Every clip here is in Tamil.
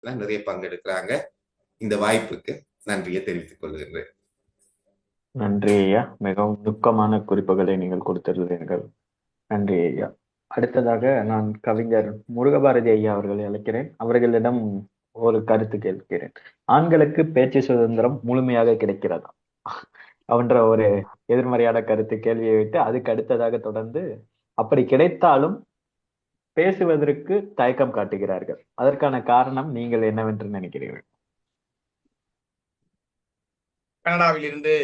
எல்லாம் நிறைய பங்கெடுக்கிறாங்க. இந்த வாய்ப்புக்கு நன்றியை தெரிவித்துக் கொள்கின்றேன் நன்றி ஐயா. மிகவும் நுட்பமான குறிப்புகளை நீங்கள் கொடுத்திருந்தீர்கள். நன்றி ஐயா. அடுத்ததாக நான் கவிஞர் முருகபாரதி ஐயா அவர்களை அழைக்கிறேன். அவர்களிடம் ஒரு கருத்து கேட்கிறேன். ஆண்களுக்கு பேச்சு சுதந்திரம் முழுமையாக கிடைக்கிறதா? அப்படின்ற ஒரு எதிர்மறையான கருத்து கேள்வியை விட்டு அதுக்கு அடுத்ததாக தொடர்ந்து அப்படி கிடைத்தாலும் பேசுவதற்கு தயக்கம் காட்டுகிறார்கள். அதற்கான காரணம் நீங்கள் என்னவென்று நினைக்கிறீர்கள்? கனடாவில் இருந்து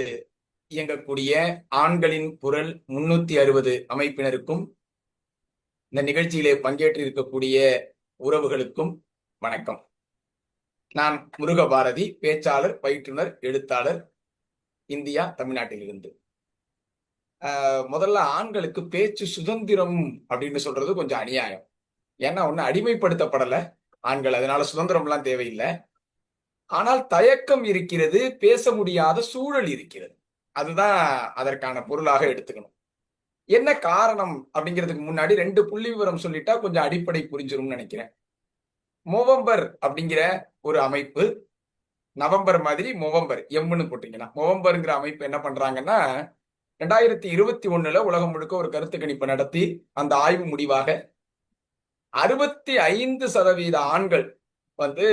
இயங்கக்கூடிய ஆண்களின் குரல் முன்னூத்தி அறுபது அமைப்பினருக்கும் இந்த நிகழ்ச்சியிலே பங்கேற்று இருக்கக்கூடிய உறவுகளுக்கும் வணக்கம். நான் முருகபாரதி பேச்சாளர் பயிற்றுனர் எழுத்தாளர் இந்தியா தமிழ்நாட்டிலிருந்து. முதல்ல ஆண்களுக்கு பேச்சு சுதந்திரம் அப்படின்னு சொல்றது கொஞ்சம் அநியாயம். ஏன்னா ஒண்ணு அடிமைப்படுத்தப்படல ஆண்கள். அதனால சுதந்திரம்லாம் தேவையில்லை. ஆனால் தயக்கம் இருக்கிறது பேச முடியாத சூழல் இருக்கிறது. அதுதான் அதற்கான பொருளாக எடுத்துக்கணும். என்ன காரணம் அப்படிங்கிறதுக்கு முன்னாடி ரெண்டு புள்ளி விவரம் சொல்லிட்டா கொஞ்சம் அடிப்படை புரிஞ்சிரும்னு நினைக்கிறேன். மொவம்பர் அப்படிங்கிற ஒரு அமைப்பு நவம்பர் மாதிரி மொவம்பர் எம்னு போட்டீங்கன்னா மொவம்பருங்கிற அமைப்பு என்ன பண்றாங்கன்னா ரெண்டாயிரத்தி இருபத்தி ஒண்ணுல உலகம் முழுக்க ஒரு கருத்து கணிப்பு நடத்தி அந்த ஆய்வு முடிவாக அறுபத்தி ஐந்து சதவீத ஆண்கள் வந்து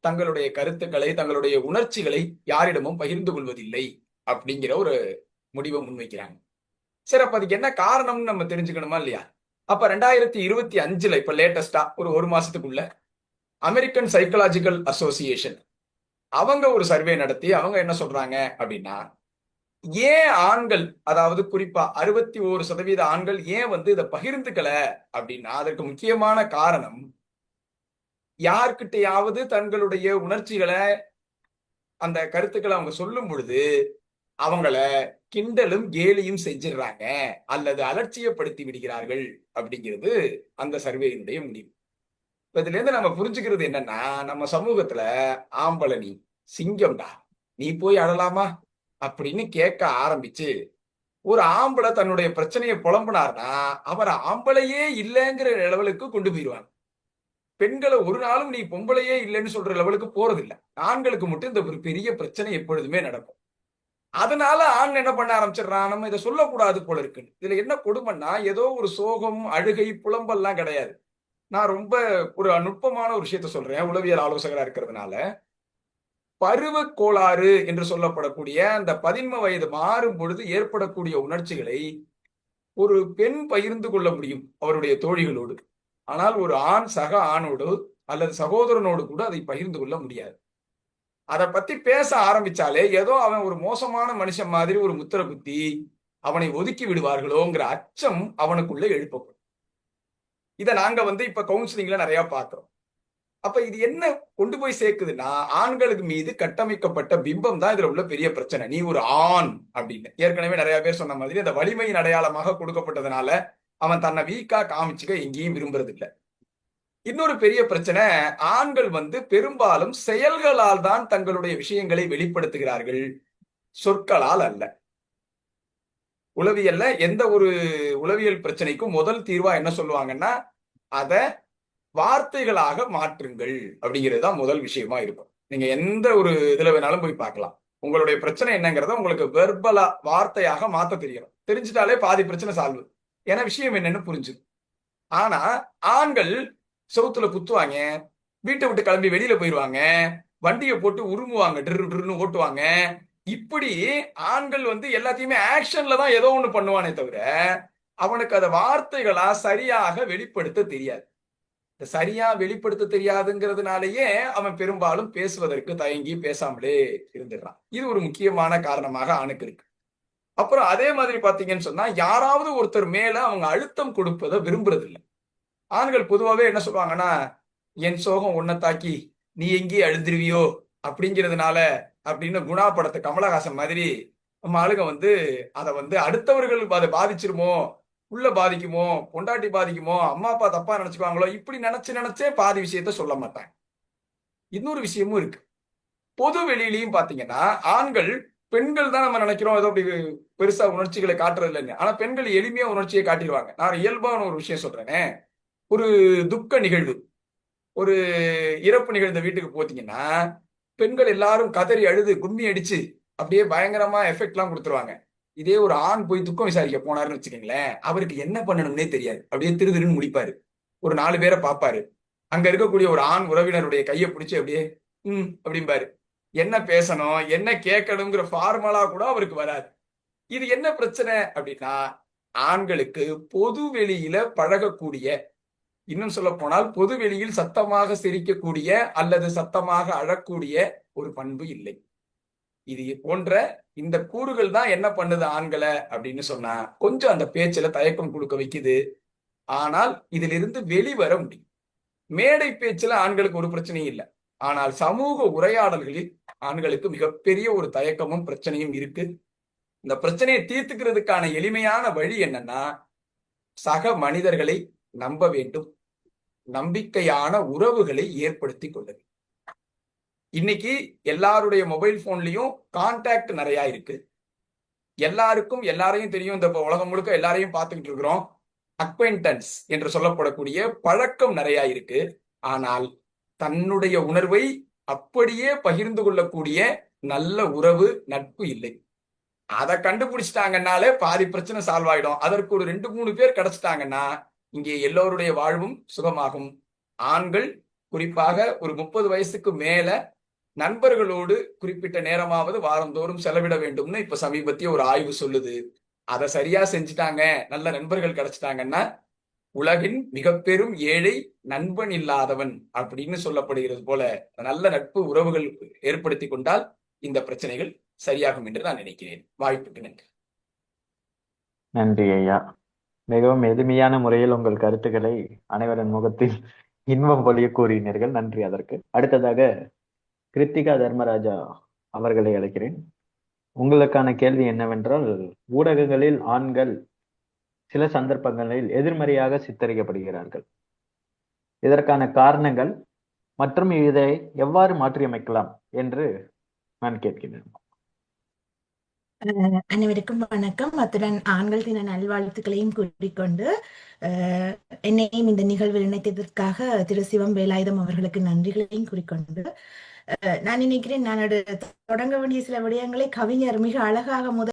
தங்களுடைய கருத்துக்களை தங்களுடைய உணர்ச்சிகளை யாரிடமும் பகிர்ந்து கொள்வதில்லை அப்படிங்கிற ஒரு முடிவை முன்வைக்கிறாங்க. சரி அப்ப அதுக்கு என்ன காரணம்னு நம்ம தெரிஞ்சுக்கணுமா இல்லையா? அப்ப ரெண்டாயிரத்தி இருபத்தி அஞ்சுல இப்ப லேட்டஸ்டா ஒரு ஒரு மாசத்துக்குள்ள அமெரிக்கன் சைக்கலாஜிக்கல் அசோசியேஷன் அவங்க ஒரு சர்வே நடத்தி அவங்க என்ன சொல்றாங்க அப்படின்னா ஏன் ஆண்கள் அதாவது குறிப்பா அறுபத்தி ஓரு சதவீத ஆண்கள் ஏன் வந்து இதை பகிர்ந்துக்கல அப்படின்னா அதற்கு முக்கியமான காரணம் யார்கிட்டயாவது தங்களுடைய உணர்ச்சிகளை அந்த கருத்துக்களை அவங்க சொல்லும் பொழுது அவங்கள கிண்டலும் கேலியும் செஞ்சிடுறாங்க அல்லது அலட்சியப்படுத்தி விடுகிறார்கள் அப்படிங்கிறது அந்த சர்வேயினுடைய முடிவு. இதுல இருந்து நம்ம புரிஞ்சுக்கிறது என்னன்னா நம்ம சமூகத்துல ஆம்பளை நீ சிங்கம்டா நீ போய் அழலாமா? அப்படின்னு கேட்க ஆரம்பிச்சு ஒரு ஆம்பளை தன்னுடைய பிரச்சனையை புலம்புனார்னா அவர் ஆம்பளையே இல்லைங்கிற லெவலுக்கு கொண்டு போயிடுவாங்க பெண்களை ஒரு நாளும் நீ பொம்பளையே இல்லைன்னு சொல்ற லெவலுக்கு போறது ஆண்களுக்கு மட்டும் இந்த ஒரு பெரிய பிரச்சனை எப்பொழுதுமே நடக்கும். அதனால ஆண் என்ன பண்ண ஆரம்பிச்சிடறான்? நம்ம இதை சொல்லக்கூடாது போல இருக்குன்னு. இதுல என்ன கொடுமைன்னா ஏதோ ஒரு சோகம் அழுகை புலம்பெல்லாம் கிடையாது. நான் ரொம்ப ஒரு நுட்பமான ஒரு விஷயத்த சொல்றேன் உளவியல் ஆலோசகரா இருக்கிறதுனால. பருவ கோளாறு என்று சொல்லப்படக்கூடிய அந்த பதின்ம வயது மாறும் பொழுது ஏற்படக்கூடிய உணர்ச்சிகளை ஒரு பெண் பகிர்ந்து கொள்ள முடியும் அவருடைய தோழிகளோடு. ஆனால் ஒரு ஆண் சக ஆணோடு அல்லது சகோதரனோடு கூட அதை பகிர்ந்து கொள்ள முடியாது. அதை பத்தி பேச ஆரம்பிச்சாலே ஏதோ அவன் ஒரு மோசமான மனுஷன் மாதிரி ஒரு முத்திர குத்தி அவனை ஒதுக்கி விடுவார்களோங்கிற அச்சம் அவனுக்குள்ள எழுப்பப்படும். இதை நாங்க வந்து இப்ப கவுன்சிலிங்ல நிறைய பார்க்கிறோம் அப்ப இது என்ன கொண்டு போய் சேர்க்குதுன்னா ஆண்களுக்கு மீது கட்டமைக்கப்பட்ட பிம்பம் தான் இதுல உள்ள பெரிய பிரச்சனை. நீ ஒரு ஆண் அப்படின்னு. ஏற்கனவே நிறைய பேர் சொன்ன மாதிரி அந்த வலிமையின் அடையாளமாக கொடுக்கப்பட்டதுனால அவன் தன்னை வீக்கா காமிச்சுக்க எங்கேயும் விரும்புறது இல்லை இன்னொரு பெரிய பிரச்சனை ஆண்கள் வந்து பெரும்பாலும் செயல்களால் தான் தங்களுடைய விஷயங்களை வெளிப்படுத்துகிறார்கள். சொற்களால் அல்ல. உளவியல்ல எந்த ஒரு உளவியல் பிரச்சனைக்கும் முதல் தீர்வா என்ன சொல்லுவாங்கன்னா அத வார்த்தைகளாக மாற்றுங்கள் அப்படிங்கிறது தான் முதல் விஷயமா இருக்கும். நீங்க எந்த ஒரு இதுல வேணாலும் போய் பார்க்கலாம். உங்களுடைய பிரச்சனை என்னங்கிறத உங்களுக்கு வெர்பலா வார்த்தையாக மாத்த தெரியணும் தெரிஞ்சிட்டாலே பாதி பிரச்சனை சால்வு ஏன்னா விஷயம் என்னன்னு புரிஞ்சுது. ஆனா ஆண்கள் சவுத்துல குத்துவாங்க வீட்டை விட்டு கிளம்பி வெளியில போயிடுவாங்க வண்டியை போட்டு உருமுவாங்க ட்ரு ட்ருன்னு ஓட்டுவாங்க. இப்படி ஆண்கள் வந்து எல்லாத்தையுமே ஆக்ஷன்ல தான் ஏதோ ஒண்ணு பண்ணுவானே தவிர அவனுக்கு அதை வார்த்தைகளா சரியாக வெளிப்படுத்த தெரியாது. சரியா வெளிப்படுத்த தெரியாதுங்கிறதுனாலயே அவன் பெரும்பாலும் பேசுவதற்கு தயங்கி பேசாமலே இருந்துடுறான். இது ஒரு முக்கியமான காரணமாக ஆணுக்கு இருக்கு. அப்புறம் அதே மாதிரி பாத்தீங்கன்னு சொன்னா யாராவது ஒருத்தர் மேல அவங்க அழுத்தம் கொடுப்பதை விரும்புறது இல்லை ஆண்கள் பொதுவாகவே என்ன சொல்லுவாங்கன்னா என் சோகம் உன்னை தாக்கி நீ எங்கேயே அழுந்துருவியோ? அப்படிங்கிறதுனால அப்படின்னு குணா படத்தை கமலஹாசன் மாதிரி நம்ம ஆளுங்க வந்து அதை வந்து அடுத்தவர்கள் அதை பாதிச்சிருமோ உள்ள பாதிக்குமோ பொண்டாட்டி பாதிக்குமோ அம்மா அப்பா தப்பா நினைச்சுக்குவாங்களோ இப்படி நினைச்சு நினைச்சே பாதி விஷயத்த சொல்ல மாட்டாங்க. இன்னொரு விஷயமும் இருக்கு. பொது வெளியிலையும் பாத்தீங்கன்னா ஆண்கள் பெண்கள் தான் நம்ம நினைக்கிறோம் ஏதோ அப்படி பெருசா உணர்ச்சிகளை காட்டுறது இல்லைன்னு. ஆனா பெண்கள் எளிமையா உணர்ச்சியை காட்டிடுவாங்க. நான் இயல்பான ஒரு விஷயம் சொல்றேனே. ஒரு துக்க நிகழ்வு. ஒரு இறப்பு நிகழ்ந்த வீட்டுக்கு போத்தீங்கன்னா பெண்கள் எல்லாரும் கதறி அழுது கும்மி அடிச்சு அப்படியே பயங்கரமா எஃபெக்ட் எல்லாம் கொடுத்துருவாங்க. இதே ஒரு ஆண் போய் துக்கம் விசாரிக்க போனாருன்னு வச்சுக்கோங்களேன் அவருக்கு என்ன பண்ணணும்னே தெரியாது. அப்படியே திரு திருன்னு முடிப்பாரு ஒரு நாலு பேரை பார்ப்பாரு. அங்க இருக்கக்கூடிய ஒரு ஆண் உறவினருடைய கையை பிடிச்சி அப்படியே ம் அப்படிம்பாரு. என்ன பேசணும் என்ன கேட்கணுங்கிற ஃபார்மலா கூட அவருக்கு வராது. இது என்ன பிரச்சனை அப்படின்னா ஆண்களுக்கு பொது வெளியில பழகக்கூடிய இன்னும் சொல்ல போனால் பொது வெளியில் சத்தமாக சிரிக்கக்கூடிய அல்லது சத்தமாக அழக்கூடிய ஒரு பண்பு இல்லை. இது போன்ற இந்த கூறுகள் தான் என்ன பண்ணுது ஆண்களை அப்படின்னு சொன்னா கொஞ்சம் அந்த பேச்சுல தயக்கம் கொடுக்க வைக்குது. ஆனால் இதிலிருந்து வெளிவர முடியும். மேடை பேச்சுல ஆண்களுக்கு ஒரு பிரச்சனையும் இல்லை. ஆனால் சமூக உரையாடல்களில் ஆண்களுக்கு மிகப்பெரிய ஒரு தயக்கமும் பிரச்சனையும் இருக்கு. இந்த பிரச்சனையை தீர்த்துக்கிறதுக்கான எளிமையான வழி என்னன்னா சக மனிதர்களை நம்ப வேண்டும். நம்பிக்கையான உறவுகளை ஏற்படுத்தி கொள்ள வேண்டும். இன்னைக்கு எல்லாருடைய மொபைல் போன்லயும் கான்டாக்ட் நிறைய இருக்கு. எல்லாருக்கும் எல்லாரையும் தெரியும். இந்த உலகம் முழுக்க எல்லாரையும் பார்த்துக்கிட்டு இருக்கிறோம். அக்வைண்டன்ஸ் என்று சொல்லப்படக்கூடிய பழக்கம் நிறைய இருக்கு. ஆனால் தன்னுடைய உணர்வை அப்படியே பகிர்ந்து கொள்ளக்கூடிய நல்ல உறவு நட்பு இல்லை. அதை கண்டுபிடிச்சிட்டாங்கன்னாலே பாதி பிரச்சனை சால்வ் ஆயிடும். அதற்கு ஒரு ரெண்டு மூணு பேர் கிடைச்சிட்டாங்கன்னா இங்கே எல்லோருடைய வாழ்வும் சுகமாகும். ஆண்கள் குறிப்பாக ஒரு முப்பது வயசுக்கு மேல நண்பர்களோடு குறிப்பிட்ட நேரமாவது வாரந்தோறும் செலவிட வேண்டும்னு இப்ப சமீபத்திய ஒரு ஆய்வு சொல்லுது. அதை சரியா செஞ்சுட்டாங்க நல்ல நண்பர்கள் கிடைச்சிட்டாங்கன்னா உலகின் மிக பெரும் ஏழை நண்பன் இல்லாதவன் அப்படின்னு சொல்லப்படுகிறது போல நல்ல நட்பு உறவுகள் ஏற்படுத்தி கொண்டால் இந்த பிரச்சனைகள் சரியாகும் என்று நான் நினைக்கிறேன். வாய்ப்புக்கு நன்றி. நன்றி ஐயா. மிகவும் எளிமையான முறையில் உங்கள் கருத்துக்களை அனைவரின் முகத்தில் இன்பம் பொழிய கூறினீர்கள். நன்றி அதற்கு. அடுத்ததாக கிருத்திகா தர்மராஜா அவர்களை அழைக்கிறேன். உங்களுக்கான கேள்வி என்னவென்றால் ஊடகங்களில் ஆண்கள் சில சந்தர்ப்பங்களில் எதிர்மறையாக சித்தரிக்கப்படுகிறார்கள். இதற்கான காரணங்கள் மற்றும் இதை எவ்வாறு மாற்றியமைக்கலாம் என்று நான் கேட்கிறேன். அஹ் அனைவருக்கும் வணக்கம். அத்துடன் ஆண்கள் தின நல்வாழ்த்துக்களையும் கூறிக்கொண்டு அஹ் என்னையும் இந்த நிகழ்வில் இணைத்ததற்காக திரு சிவம் வேலாயுதம் அவர்களுக்கு நன்றிகளையும் கூறிக்கொண்டு நான் நினைக்கிறேன் நான் தொடங்க வேண்டிய சில விடயங்களை கவிஞர் மிக அழகாக முதல்